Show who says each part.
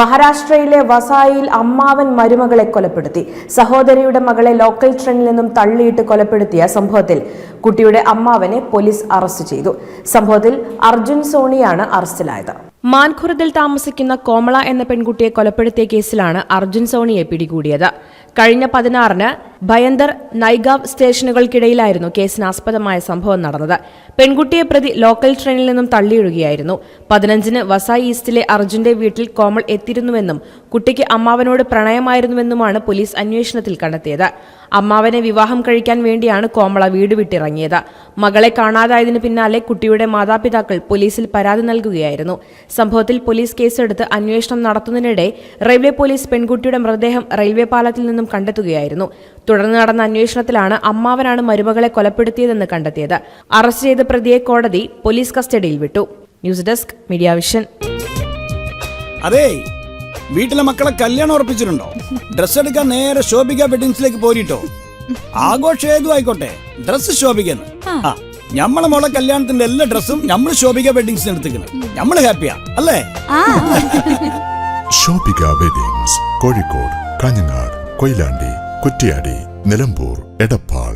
Speaker 1: മഹാരാഷ്ട്രയിലെ വസായിൽ അമ്മാവൻ മരുമകളെ കൊലപ്പെടുത്തി. സഹോദരിയുടെ മകളെ ലോക്കൽ ട്രെയിനിൽ നിന്നും തള്ളിയിട്ട് കൊലപ്പെടുത്തിയ സംഭവത്തിൽ കുട്ടിയുടെ അമ്മാവനെ പോലീസ് അറസ്റ്റ് ചെയ്തു. സംഭവത്തിൽ അർജുൻ സോണിയാണ് അറസ്റ്റിലായത് മാൻഖുറദിൽ താമസിക്കുന്ന കോമള എന്ന പെൺകുട്ടിയെ കൊലപ്പെടുത്തിയ കേസിലാണ് അർജുൻ സോണിയെ പിടികൂടിയത്. കഴിഞ്ഞ പതിനാറിന് ഭയന്തർ നൈഗാവ് സ്റ്റേഷനുകൾക്കിടയിലായിരുന്നു കേസിനാസ്പദമായ സംഭവം നടന്നത്. പെൺകുട്ടിയെ പ്രതി ലോക്കൽ ട്രെയിനിൽ നിന്നും തള്ളിയിടുകയായിരുന്നു. പതിനഞ്ചിന് വസായി ഈസ്റ്റിലെ അർജുന്റെ വീട്ടിൽ കോമൾ എത്തിയിരുന്നുവെന്നും കുട്ടിക്ക് അമ്മാവനോട് പ്രണയമായിരുന്നുവെന്നുമാണ് പോലീസ് അന്വേഷണത്തിൽ കണ്ടെത്തിയത്. അമ്മാവനെ വിവാഹം കഴിക്കാൻ വേണ്ടിയാണ് കോമള വീട് വിട്ടിറങ്ങിയത്. മകളെ കാണാതായതിനു പിന്നാലെ കുട്ടിയുടെ മാതാപിതാക്കൾ പോലീസിൽ പരാതി നൽകുകയായിരുന്നു. സംഭവത്തിൽ പോലീസ് കേസെടുത്ത് അന്വേഷണം നടത്തുന്നതിനിടെ റെയിൽവേ പോലീസ് പെൺകുട്ടിയുടെ മൃതദേഹം റെയിൽവേ പാലത്തിൽ നിന്നും കണ്ടെത്തുകയായിരുന്നു. തുടർന്ന് നടന്ന അന്വേഷണത്തിലാണ് അമ്മാവനാണ് മരുമകളെ കൊലപ്പെടുത്തിയതെന്ന് കണ്ടെത്തിയത്. അറസ്റ്റ് ചെയ്ത പ്രതിയെ കോടതി പോലീസ് കസ്റ്റഡിയിൽ വിട്ടു. News desk media vision.
Speaker 2: വീട്ടിലെ മക്കളെ കല്യാണം ഉറപ്പിച്ചിട്ടുണ്ടോ? ഡ്രസ് എടുക്കാൻ നേരെ ശോഭിക വെഡിങ്സിലേക്ക് പോരിട്ടോ? ആഘോഷം ഏതു ആയിക്കോട്ടെ ഡ്രസ് ശോഭിക്കുന്നു ആ ഞമ്മളെ മോളെ കല്യാണത്തിന്റെ എല്ലാ ഡ്രസ്സും നമ്മൾ ശോഭിക വെഡിങ്സിന് എടുത്തിക്കണം നമ്മൾ ഹാപ്പിയാ അല്ലേ?
Speaker 3: ശോഭിക വെഡിങ്സ് കോഴിക്കോട് കാഞ്ഞങ്ങാട് കൊയിലാണ്ടി കുറ്റിയാടി നിലമ്പൂർ എടപ്പാൾ